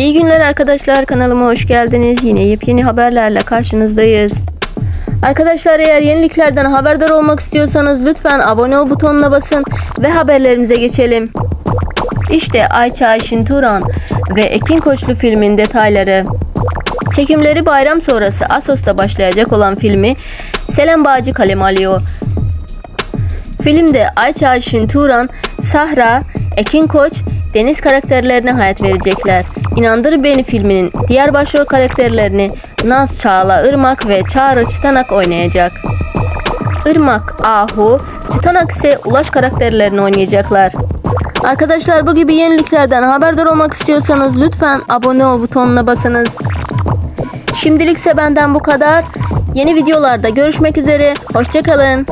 İyi günler arkadaşlar kanalıma hoş geldiniz. Yine yepyeni haberlerle karşınızdayız. Arkadaşlar eğer yeniliklerden haberdar olmak istiyorsanız lütfen abone ol butonuna basın ve haberlerimize geçelim. İşte Ayça Ayşin Turan ve Ekin Koçlu filmin detayları. Çekimleri bayram sonrası Asos'ta başlayacak olan filmi Selam Bağcı kaleme alıyor. Filmde Ayça Ayşin Turan, Sahra, Ekin Koç, Deniz karakterlerine hayat verecekler. İnandır Beni filminin diğer başrol karakterlerini Naz Çağla Irmak ve Çağrı Çıtanak oynayacak. Irmak, Ahu, Çıtanak ise Ulaş karakterlerini oynayacaklar. Arkadaşlar bu gibi yeniliklerden haberdar olmak istiyorsanız lütfen abone ol butonuna basınız. Şimdilikse benden bu kadar. Yeni videolarda görüşmek üzere. Hoşçakalın.